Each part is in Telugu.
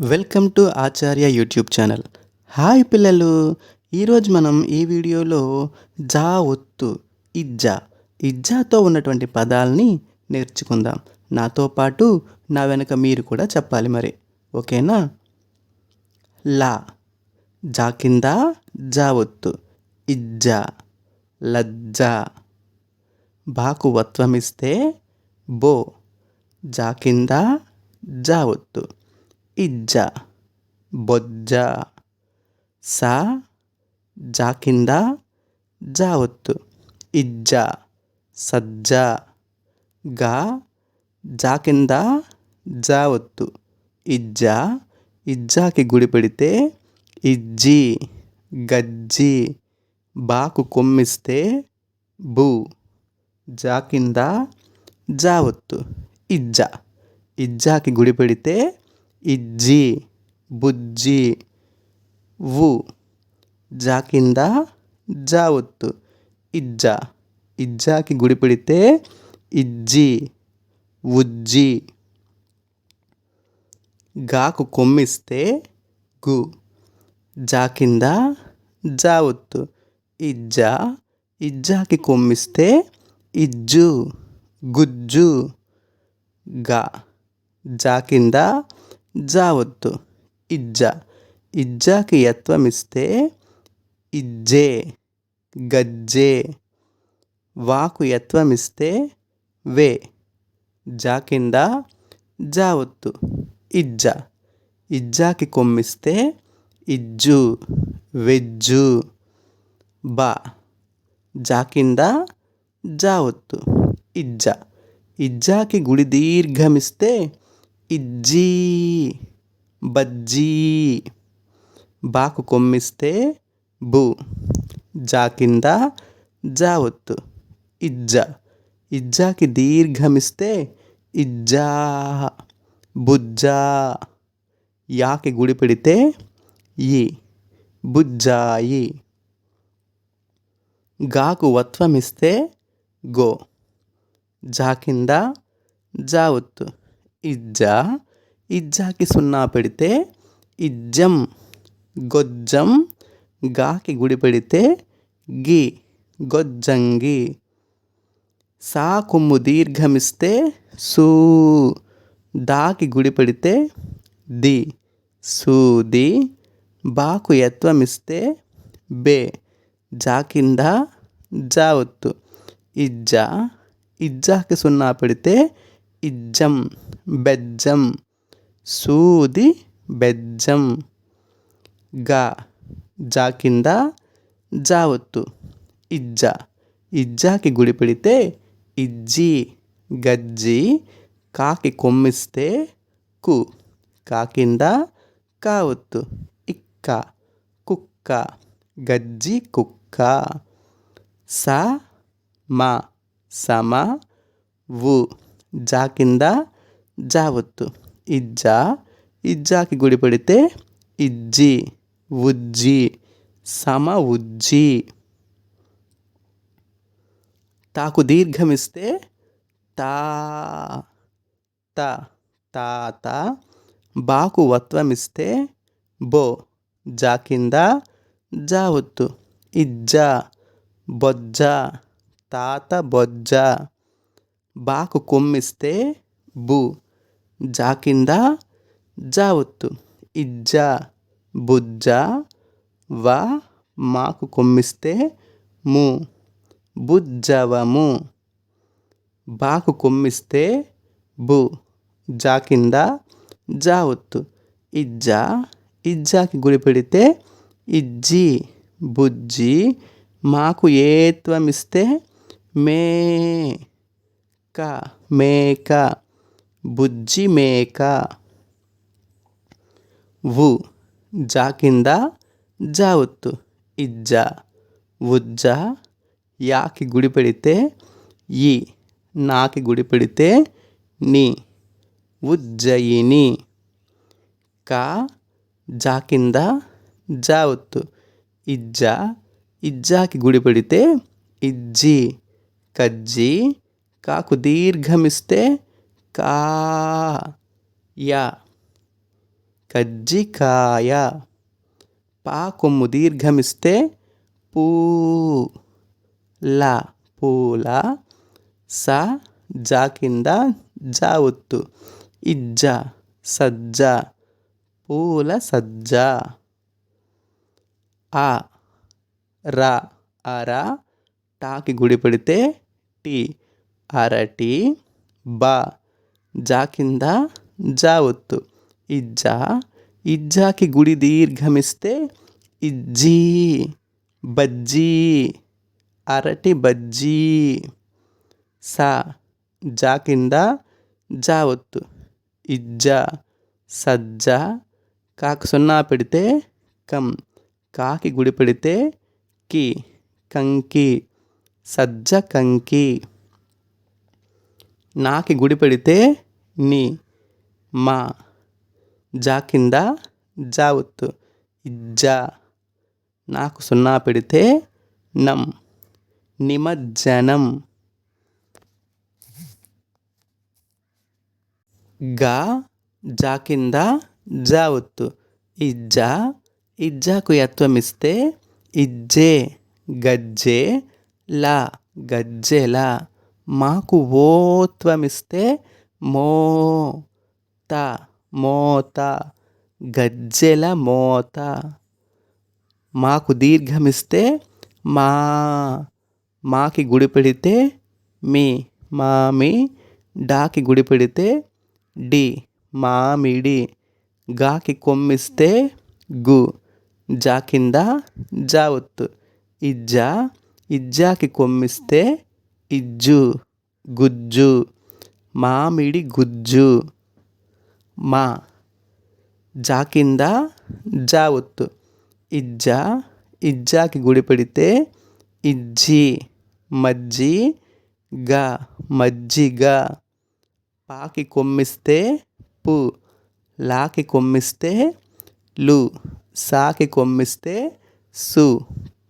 Welcome to Acharya YouTube channel. Hi పిల్లలు. ఈరోజు మనం ఈ వీడియోలో జా ఒత్తు ఇజ్జా. ఇజ్జాతో ఉన్నటువంటి పదాలని నేర్చుకుందాం. నాతో పాటు నా వెనక మీరు కూడా చెప్పాలి మరి. ఓకేనా? లా. జా కింద జా ఒత్తు ఇజ్జా. లజ్జా. బాకు వత్వమిస్తే బో. జా కింద జా ఒత్తు. ఇజ్జ బొజ్జ సా జా కింద జా ఒత్తు ఇజ్జ సజ్జ గా జా కింద జా ఒత్తు ఇజ్జ ఇజ్జాకి గుడి పెడితే ఇజ్జి గజ్జి బాకు కొమ్మిస్తే బూ. జా కింద జా ఒత్తు ఇజ్జ ఇజ్జాకి గుడి పెడితే ఇజ్జి బుజ్జి వు జా కింద జా ఒత్తు ఇజ్జా. ఇజ్జాకి గుడి పెడితే ఇజ్జి ఉజ్జి. గాకు కొమ్మిస్తే గు. జా కింద జా ఒత్తు ఇజ్జా. ఇజ్జాకి కొమ్మిస్తే ఇజ్జు గుజ్జు. గా. జా కింద జా ఒత్తు ఇజ్జ. ఇజ్జాకి యత్వమిస్తే ఇజ్జే గజ్జే. వాకు యత్వమిస్తే వే. జా కింద జా ఇజ్జ. ఇజ్జాకి కొమ్మిస్తే ఇజ్జు వెజ్జు. బా. జా కింద జా ఇజ్జ. ఇజ్జాకి గుడి దీర్ఘమిస్తే ఇజ్జీ బజ్జీ బాకు కొమ్మిస్తే బు జా కింద జా ఒత్తు ఇజ్జ. ఇజ్జాకి దీర్ఘమిస్తే ఇజ్జా బుజ్జా. యాకి గుడి పెడితే ఈ బుజ్జాయి. గాకు వత్వమిస్తే గో జా కింద ఇజ్జా ఇజ్జాకి సున్నా పెడితే ఇజ్జం గొజ్జం గాకి గుడి పెడితే గి గొజ్జంగి. సా కొమ్ము దీర్ఘమిస్తే సూ దాకి గుడి పెడితే ది సూది బాకు యత్వమిస్తే బే జా కింద ఇజ్జా ఇజ్జాకి సున్నా పెడితే ఇజ్జం బెజ్జం సూది బెజ్జం గా జా కింద జావత్తు ఇజ్జ ఇజ్జాకి గుడి పెడితే ఇజ్జి గజ్జి కాకి కొమ్మిస్తే కు. కా కింద కా ఒత్తు. ఇక్క కుక్క గజ్జి కుక్క. స మా సమ వు. జా కింద జా ఒత్తు. ఇజ్జా ఇజ్జాకి గుడి పెడితే ఇజ్జి ఉజ్జి సమ ఉజ్జి. తాకు దీర్ఘమిస్తే తా తా తాత బాకు వత్వమిస్తే బో జా కింద జా ఒత్తు. ఇజ్జా బొజ్జ తాత బొజ్జ. బాకు కొమ్మిస్తే బు జా కింద జా ఒత్తు. ఇజ్జా బుజ్జ వా మాకు కొమ్మిస్తే ము బుజ్జవము. బాకు కొమ్మిస్తే బు జా కింద జా ఒత్తు. ఇజ్జా ఇజ్జాకి గుడి పెడితే ఇజ్జి బుజ్జి మాకు ఏత్వమిస్తే మే. క మేక బుజ్జి మేక. వు జా కింద జా ఒత్తు ఇజ్జ. ఉజ్జ యాకి గుడి పెడితే ఈ నాకి గుడి పెడితే నీ ఉజ్జయిని. కా జా కింద జా ఒత్తు ఇజ్జ ఇజ్జాకి గుడి పెడితే ఇజ్జి కజ్జి కాకు దీర్ఘమిస్తే కా యా. కజ్జికాయ. పా కొమ్ము దీర్ఘమిస్తే పూ ల. పూల స జా కింద జా ఒత్తు. ఇజ్జ సజ్జ. పూల సజ్జ. ఆ రా అరా. టాకి గుడి పెడితే టీ. అరటి బ జా కింద జా ఒత్తు. ఇజ్జా ఇజ్జాకి గుడి దీర్ఘమిస్తే ఇజ్జీ బజ్జీ అరటి బజ్జీ. సా జా కింద జా ఒత్తు. ఇజ్జా సజ్జ కాకు సున్నా పెడితే కం. కాకి గుడి పెడితే కి కంకి. సజ్జ కంకి. నాకి గుడి పెడితే నీ మా జా కింద జా ఇజ్జా నాకు సున్నా పెడితే నం. నిమజ్జనం. గా జా కింద జా ఇజ్జా ఇజ్జాకు యత్వం ఇస్తే ఇజ్జే గజ్జే లా గజ్జెలా మాకు ఓత్వమిస్తే మో త మోత గజ్జెల మోత. మాకు దీర్ఘమిస్తే మా మాకి గుడి పెడితే మీ మామి. డాకి గుడి పెడితే డి మామిడి. గాకి కొమ్మిస్తే గు జా కింద ఇజ్జా ఇజ్జాకి కొమ్మిస్తే ఇజ్జు గుజ్జు మామిడి గుజ్జు మా జా కింద జా ఒత్తు ఇజ్జా ఇజ్జాకి గుడి పెడితే ఇజ్జి మజ్జి గ మజ్జిగ పాకి కొమ్మిస్తే పు లాకి కొమ్మిస్తే లు సాకి కొమ్మిస్తే సు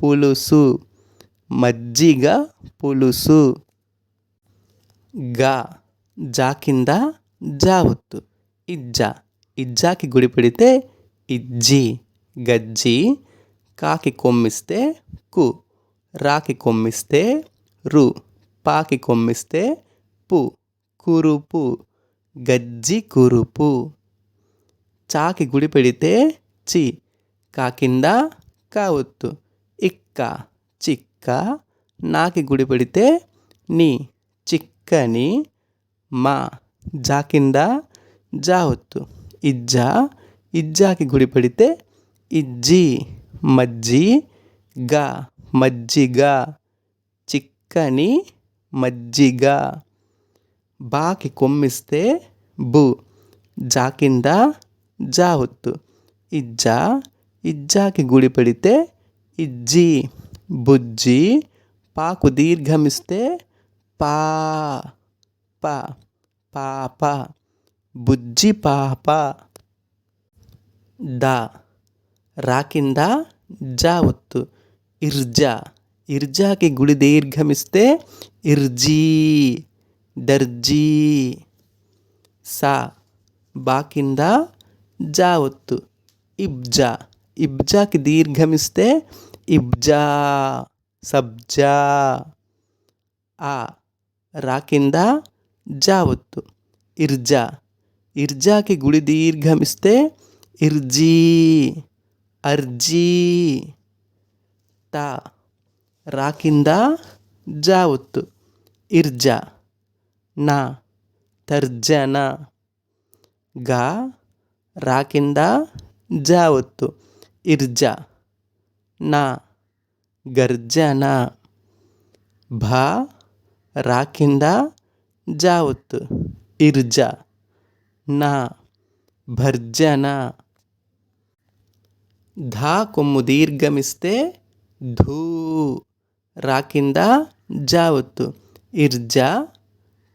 పులుసు మజ్జిగ పులుసు. గా జా కింద జా ఒత్తు. ఇజ్జా ఇజ్జాకి గుడి పెడితే ఇజ్జి. గజ్జి కాకి కొమ్మిస్తే కు. రాకి కొమ్మిస్తే రు. పాకి కొమ్మిస్తే పు. కురుపు. గజ్జి కురుపు. చాకి గుడి పెడితే చి. కా కావత్తు ఇక్క చిక్ చిక్క నాకి గుడి పెడితే నీ చిక్కని మా జా కింద ఇజ్జా ఇజ్జాకి గుడి పెడితే ఇజ్జి మజ్జి గా మజ్జిగ చిక్కని మజ్జిగ బాకి కొమ్మిస్తే బు జా కింద ఇజ్జా ఇజ్జాకి గుడి పెడితే ఇజ్జి బుజ్జి పాకు దీర్ఘమిస్తే పా ప పాప. బుజ్జి పాప. ద రా కింద జా ఒత్తు. ఇర్జా. ఇర్జాకి గుడి దీర్ఘమిస్తే ఇర్జీ దర్జీ. సా. బా కింద జా ఒత్తు. ఇబ్జా. ఇబ్జాకి దీర్ఘమిస్తే ఇబ్జా సబ్జా ఆ రా కింద జా ఒత్తు ఇర్జా. ఇర్జాకి గుడి దీర్ఘమిస్తే ఇర్జీ అర్జీ. తా రా కింద జా ఒత్తు ఇర్జా. నా తర్జన. గా రా కింద జా ఒత్తు ఇర్జా. నా గర్జన భా రా కింద జా ఒత్తు ఇర్జా నా భర్జన. ధా కొమ్ము దీర్ఘమిస్తే ధూ రా కింద ఇర్జ ఒత్తు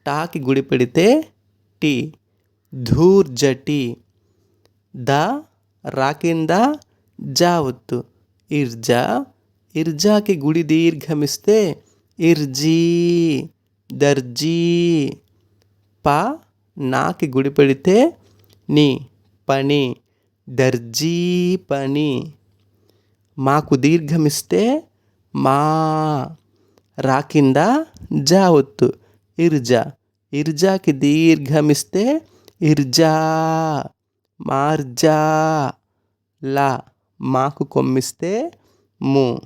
టాకి గుడి పెడితే టీ ధూర్జటి ద రా కింద జా ఒత్తు ఇర్జా ఇర్జాకి గుడి దీర్ఘమిస్తే ఇర్జీ దర్జీ. ప నాకి గుడి పెడితే నీ పని దర్జీ పని. మాకు దీర్ఘమిస్తే మా రా కింద జా ఒత్తు. ఇర్జా ఇర్జాకి దీర్ఘమిస్తే ఇర్జా మార్జా లా. మాకు కొమ్మిస్తే ము.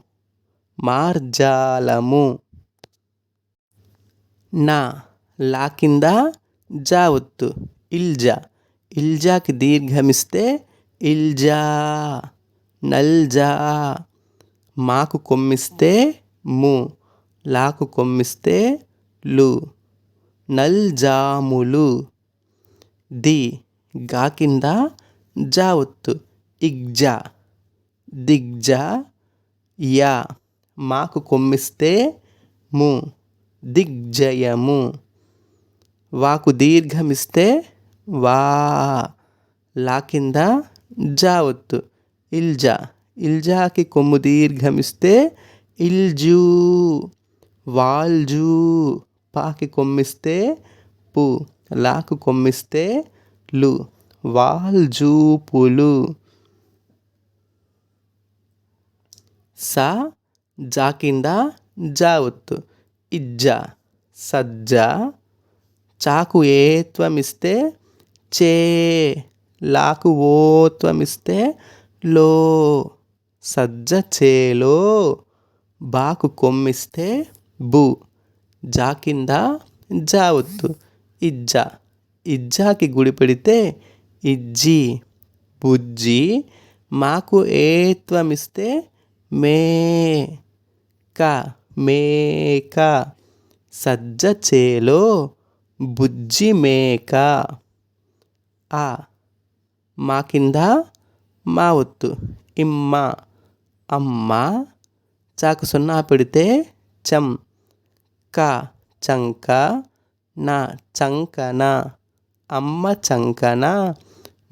మార్జాలము. నా. లా కింద జా ఒత్తు. ఇల్జా. ఇల్జాకి దీర్ఘమిస్తే ఇల్జా. నల్జా. మాకు కొమ్మిస్తే ము. లాకు కొమ్మిస్తే లు. నల్జాములు. ది. గా కింద జా ఒత్తు. ఇగ్జా. దిగ్జ యా మాకు కొమ్మిస్తే ము దిగ్జయము. వాకు దీర్ఘమిస్తే వా లా కింద జా ఒత్తు ఇల్జా ఇల్జాకి కొమ్ము దీర్ఘమిస్తే ఇల్జూ వాల్జూ. పాకి కొమ్మిస్తే పు లాకు కొమ్మిస్తే లు వాల్జూపులు సా జా కింద జా ఒత్తు ఇజ్జా సజ్జా. చాకు ఏత్వమిస్తే చే లాకు ఓత్వమిస్తే లో. సజ్జ చేలో బాకు కొమ్మిస్తే బు. జా కింద జా ఒత్తు ఇజ్జా. ఇజ్జాకి గుడి పెడితే ఇజ్జి. బుజ్జి. మాకు ఏత్వమిస్తే త్వమిస్తే క మేక సజ్జ చేలో బుజ్జి మేక. ఆ మా కింద మా ఒత్తు. ఇమ్మ అమ్మ. చాకు సున్నా పెడితే చం. క చంక. నా చంకన. అమ్మ చంకన.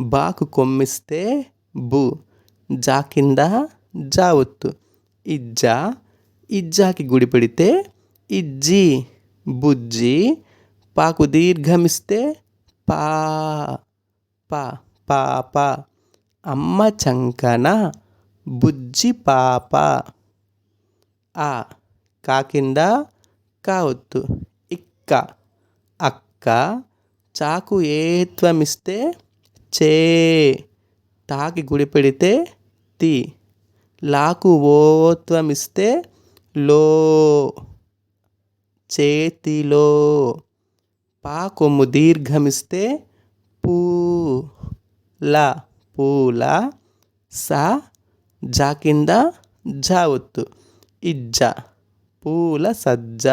బాకు కొమ్మిస్తే బు. జా కింద జా ఒత్తు. ఇజ్జా ఇజ్జాకి గుడి పెడితే ఇజ్జి బుజ్జి పాకు దీర్ఘమిస్తే పా పా పాప అమ్మ చంకన బుజ్జి పాప. ఆ కాకింద కా ఒత్తు. ఇక్క అక్క చాకు ఏత్వమిస్తే చే. తాకి గుడి పెడితే తీ. లాకు ఓత్వమిస్తే లో చేతిలో. పా కొమ్ము దీర్ఘమిస్తే పూ ల పూల సా జా కింద జా ఒత్తు. ఇజ్జ పూల సజ్జ.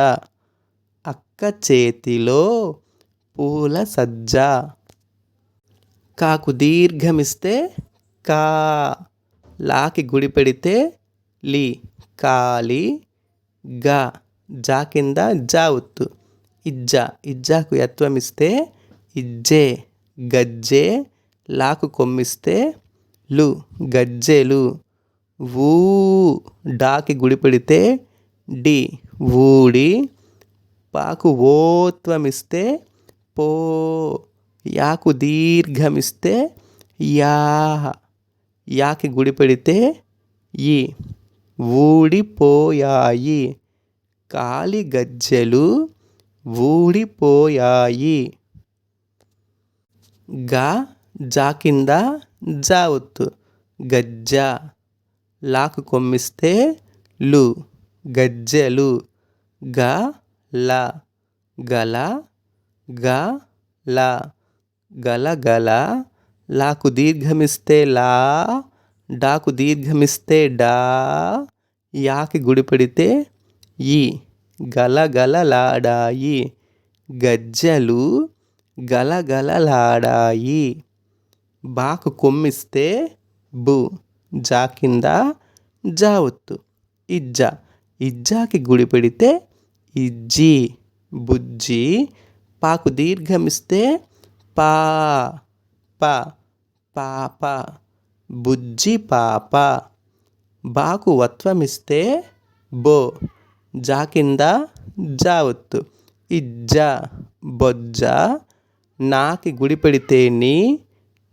అక్క చేతిలో పూల సజ్జ. కాకు దీర్ఘమిస్తే కా. లాకి గుడి పెడితే లి కాలి గా జా కింద జా ఒత్తు ఇజ్జా ఇజ్జాకు యత్వమిస్తే ఇజ్జే గజ్జే లాకు కొమ్మిస్తే లు గజ్జేలు ఊ డాకి గుడి పెడితే డి ఊడి పాకు ఓత్వమిస్తే పో యాకు దీర్ఘమిస్తే యా. యాకి గుడి పెడితే ఈ ఊడిపోయాయి కాలి గజ్జెలు ఊడిపోయాయి గా జా కింద గజ్జ లాకు కొమ్మిస్తే లు గజ్జెలు గ ల గల గ ల గల గల లాకు దీర్ఘమిస్తే లా డాకు దీర్ఘమిస్తే డా యాకి గుడి పెడితే ఈ గలగలలాడాయి గజ్జలు గలగలలాడాయి బాకు కొమ్మిస్తే బు జా కింద జావత్తు ఇజ్జా ఇజ్జ ఇజ్జాకి గుడి పెడితే ఇజ్జి బుజ్జి పాకు దీర్ఘమిస్తే పా పా. పాప బుజ్జి పాప బాకు వత్వమిస్తే బో జా కింద జా ఒత్తు ఇజ్జ బొజ్జ నాకి గుడి పెడితే నీ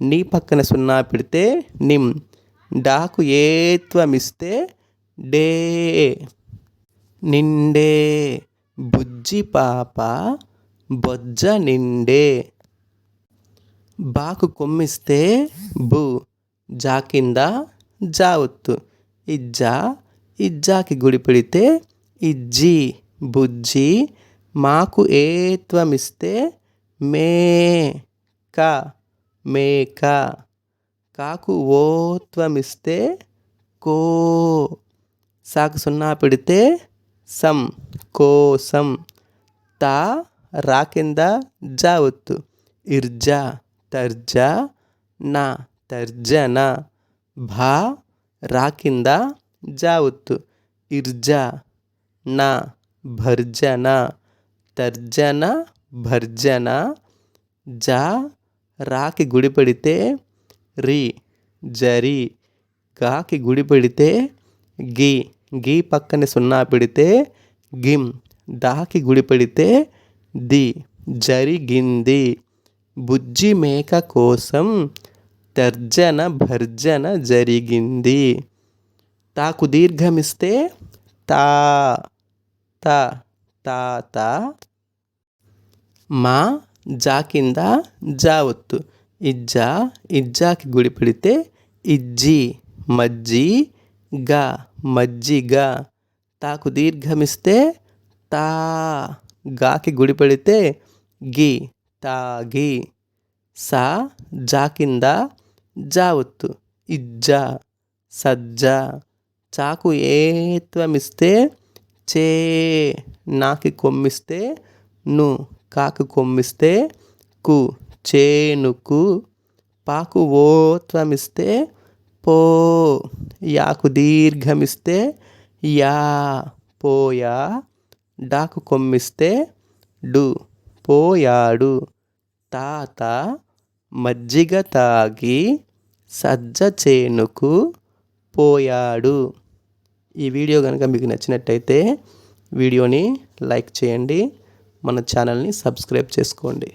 నీ పక్కన సున్నా పెడితే నిమ్ డాకు ఏత్వమిస్తే డే. నిండే బుజ్జి పాప బొజ్జ నిండే. బాకు కొమ్మిస్తే బు జా కింద జా ఒత్తు. ఇజ్జా ఇజ్జాకి గుడి పెడితే ఇజ్జి బుజ్జి మాకు ఏత్వమిస్తే మే క మేక కాకు ఓత్వమిస్తే కో. సాకు సున్నా పెడితే సం కోసం తా రాకింద జావత్తు ఇర్జా తర్జా నా తర్జన భా రా కింద జా ఒత్తు ఇర్జా నా భర్జన తర్జన భర్జన జా రాకి గుడిపడితే రి జరి గాకి గుడి పెడితే గి గీ పక్కన సున్నా పెడితే గిమ్ దాకి గుడి పెడితే ది జరిగింది బుజ్జి మేక కోసం తర్జన భర్జన జరిగింది. తాకు దీర్ఘమిస్తే తా త తాత మా జా కింద జా ఒత్తు. ఇజ్జా ఇజ్జాకి గుడి పెడితే ఇజ్జి మజ్జి గా మజ్జిగ తాకు దీర్ఘమిస్తే తా గాకి గుడి పెడితే గి. తాగి సా జా కింద జా ఒత్తు. ఇజ్జా సజ్జ చాకు ఏత్వమిస్తే చే నాకి కొమ్మిస్తే ను కాకు కొమ్మిస్తే కు చేనుకు పాకు ఓత్వమిస్తే పో యాకు దీర్ఘమిస్తే యా పోయా డాకు కొమ్మిస్తే డు పోయాడు. తాత మజ్జిగ తాగి సజ్జ చేనుకు పోయాడు. ఈ వీడియో కనుక మీకు నచ్చినట్టయితే వీడియోని లైక్ చేయండి. మన ఛానల్ని సబ్స్క్రైబ్ చేసుకోండి.